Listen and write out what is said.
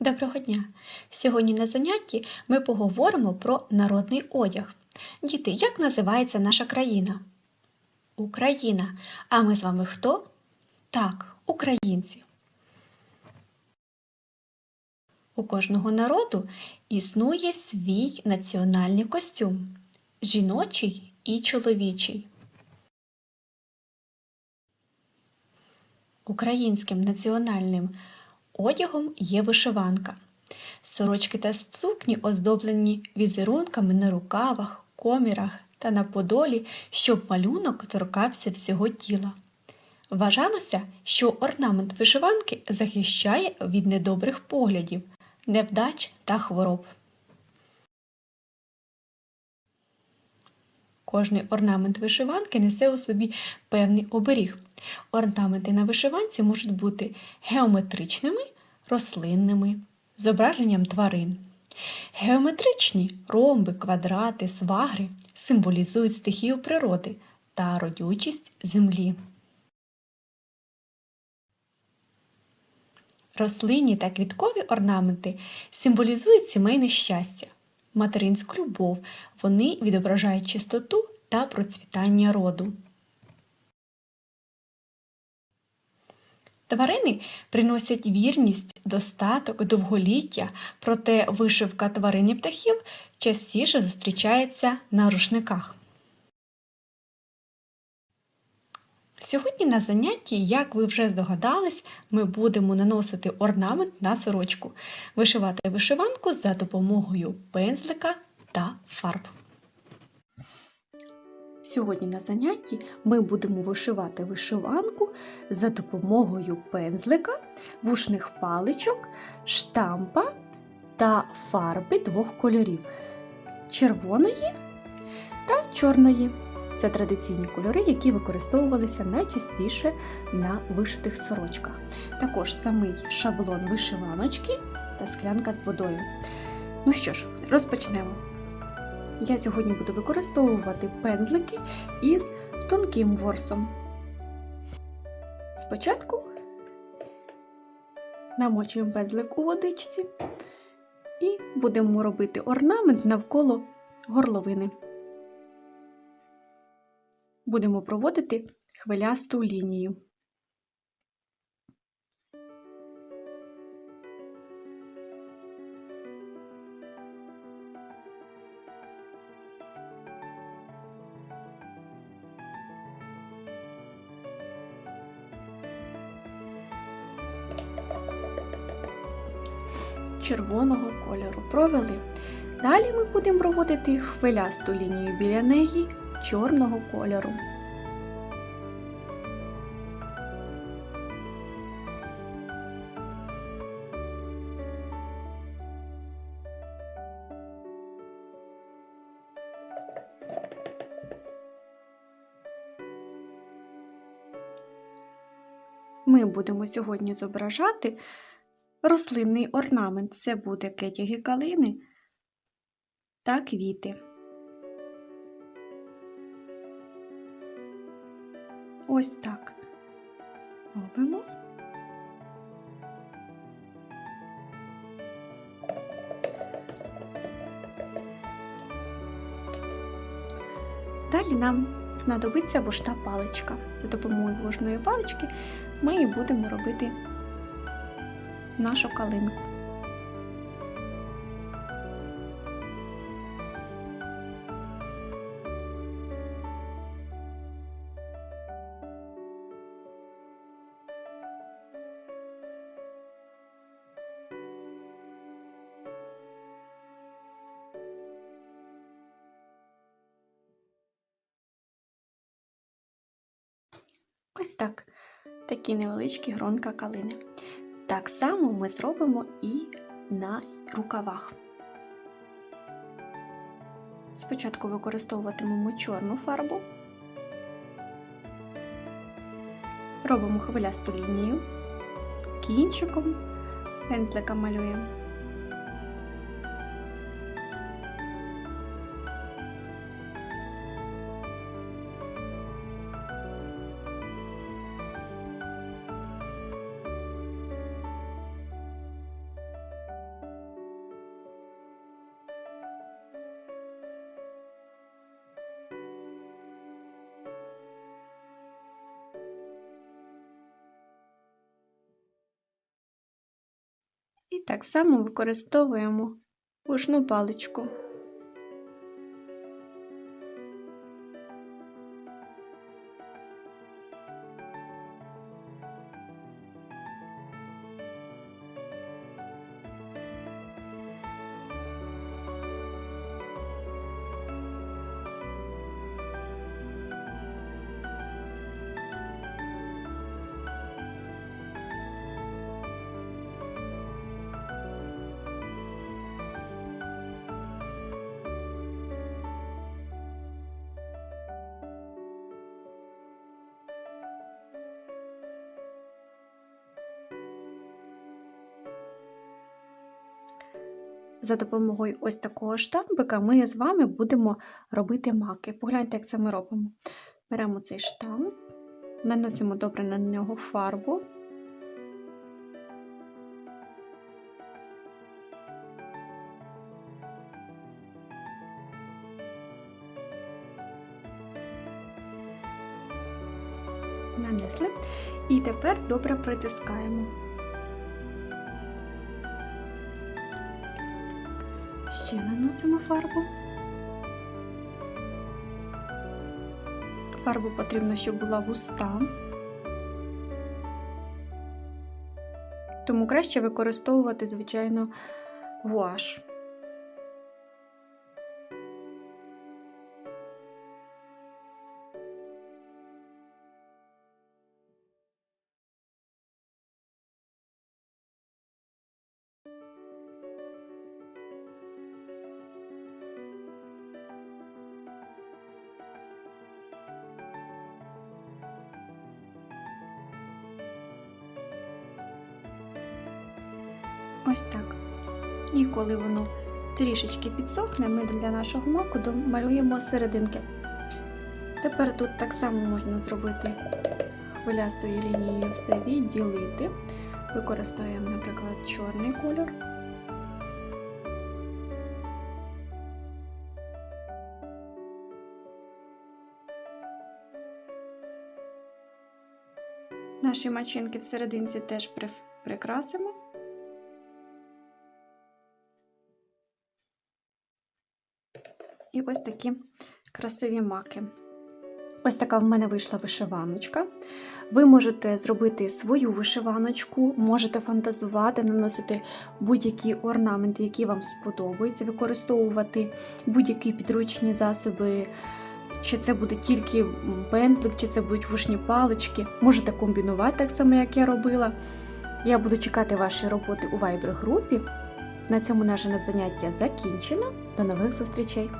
Доброго дня! Сьогодні на занятті ми поговоримо про народний одяг. Діти, як називається наша країна? Україна. А ми з вами хто? Так, українці. У кожного народу існує свій національний костюм жіночий і чоловічий. Українським національним одягом є вишиванка. Сорочки та сукні оздоблені візерунками на рукавах, комірах та на подолі, щоб малюнок торкався всього тіла. Вважалося, що орнамент вишиванки захищає від недобрих поглядів, невдач та хвороб. Кожний орнамент вишиванки несе у собі певний оберіг. Орнаменти на вишиванці можуть бути геометричними, рослинними, зображенням тварин. Геометричні ромби, квадрати, свагри символізують стихію природи та родючість землі. Рослинні та квіткові орнаменти символізують сімейне щастя, материнську любов. Вони відображають чистоту та процвітання роду. Тварини приносять вірність, достаток, довголіття, проте вишивка тварин і птахів частіше зустрічається на рушниках. Сьогодні на занятті, як ви вже здогадались, ми будемо наносити орнамент на сорочку, вишивати вишиванку за допомогою пензлика та фарб. Сьогодні на занятті ми будемо вишивати вишиванку за допомогою пензлика, вушних паличок, штампа та фарби двох кольорів червоної та чорної. Це традиційні кольори, які використовувалися найчастіше на вишитих сорочках. Також самий шаблон вишиваночки та склянка з водою. Ну що ж, розпочнемо. Я сьогодні буду використовувати пензлики із тонким ворсом. Спочатку намочуємо пензлик у водичці і будемо робити орнамент навколо горловини. Будемо проводити хвилясту лінію. Червоного кольору провели. Далі ми будемо проводити хвилясту лінію біля неї чорного кольору. Ми будемо сьогодні зображати Рослинний орнамент це буде кетяги калини та квіти. Ось так робимо. Далі нам знадобиться вожта паличка. За допомогою вожної палички ми будемо робити нашу калинку. Ось так. Такі невеличкі гронка калини. Так само ми зробимо і на рукавах. Спочатку використовуватимемо чорну фарбу, робимо хвилясту лінію, кінчиком пензлика малюємо. Так само використовуємо пушну паличку. За допомогою ось такого штампика ми з вами будемо робити маки. Погляньте, як це ми робимо. Беремо цей штамп, наносимо добре на нього фарбу. Нанесли. І тепер добре притискаємо. Ще наносимо фарбу. Фарбу потрібно, щоб була густа, тому краще використовувати, звичайно, гуаш. Ось так. І коли воно трішечки підсохне, ми для нашого маку домалюємо серединки. Тепер тут так само можна зробити хвилястою лінією все відділити. Використаємо, наприклад, чорний кольор. Наші мачинки в серединці теж прикрасимо. І ось такі красиві маки. Ось така в мене вийшла вишиваночка. Ви можете зробити свою вишиваночку, можете фантазувати, наносити будь-які орнаменти, які вам сподобаються, використовувати будь-які підручні засоби, чи це буде тільки пензлик, чи це будуть вишні палички. Можете комбінувати так само, як я робила. Я буду чекати ваші роботи у Viber групі. На цьому наше заняття закінчено. До нових зустрічей!